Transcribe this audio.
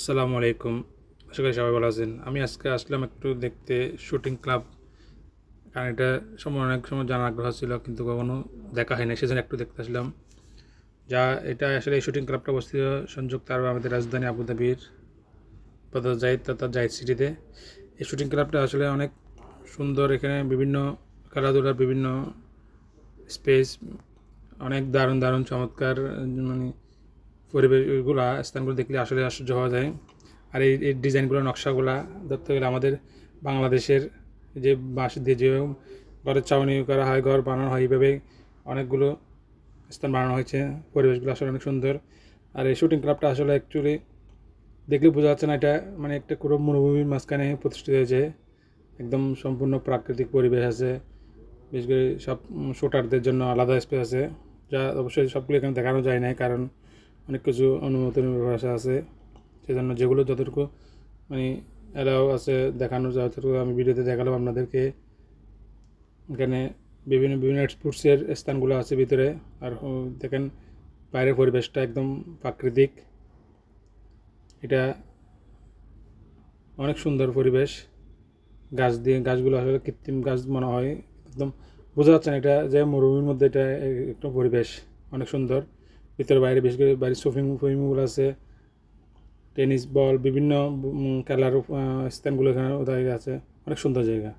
আসসালামু আলাইকুম। আশা করি সবাই ভালো আছেন। আমি আজকে আসলাম একটু দেখতে শুটিং ক্লাব। কারণ এটা সময় অনেক সময় জানার আগ্রহ ছিল, কিন্তু কখনো দেখা হয়নি। সেজন্য একটু দেখতে আসলাম। যা, এটা আসলে এই শুটিং ক্লাবটা অবস্থিত সংযুক্ত আরব আমাদের রাজধানী আবুধাবির জাহিদ তথা জাহিদ সিটিতে। এই শুটিং ক্লাবটা আসলে অনেক সুন্দর। এখানে বিভিন্ন খেলাধুলার বিভিন্ন স্পেস, অনেক দারুণ দারুণ চমৎকার মানে পরিবেশগুলা, স্থানগুলো দেখলে আসলে আশ্চর্য হওয়া যায়। আর এই এই ডিজাইনগুলো, নকশাগুলা ধরতে গেলে আমাদের বাংলাদেশের যে বাঁশ দিয়ে যে ঘরের চাউনি করা হয়, ঘর বানানো হয়, এইভাবে অনেকগুলো স্থান বানানো হয়েছে। পরিবেশগুলো আসলে অনেক সুন্দর। আর এই শুটিং ক্লাবটা আসলে অ্যাকচুয়ালি দেখলে বোঝা যাচ্ছে না, এটা মানে একটা পুরো মরুভূমির মাঝখানে প্রতিষ্ঠিত হয়েছে। একদম সম্পূর্ণ প্রাকৃতিক পরিবেশ আছে। বিশেষ করে সব শুটারদের জন্য আলাদা স্পেস আছে, যা অবশ্যই সবগুলো এখানে দেখানো যায় না কারণ অনেক কিছু অনুমোদনের ব্যবস্থা আছে, সেজন্য যেগুলো যতটুকু মানে এরাও আছে দেখানো যতটুকু আমি ভিডিওতে দেখালাম আপনাদেরকে, এখানে বিভিন্ন বিভিন্ন স্পোর্টসের স্থানগুলো আছে ভিতরে, আর দেখেন বাইরের পরিবেশটা একদম প্রাকৃতিক। এটা অনেক সুন্দর পরিবেশ। গাছ দিয়ে, গাছগুলো আসলে কৃত্রিম গাছ মনে হয়, একদম বোঝা যাচ্ছে না এটা যে মরুভূমির মধ্যে এটা একটা পরিবেশ, অনেক সুন্দর। ভিতরে বাইরে বেশ করে বাইরে সুইমিং সুইমিংগুলো আছে, টেনিস বল, বিভিন্ন খেলার স্থানগুলো এখানে ওদের আছে। অনেক সুন্দর জায়গা।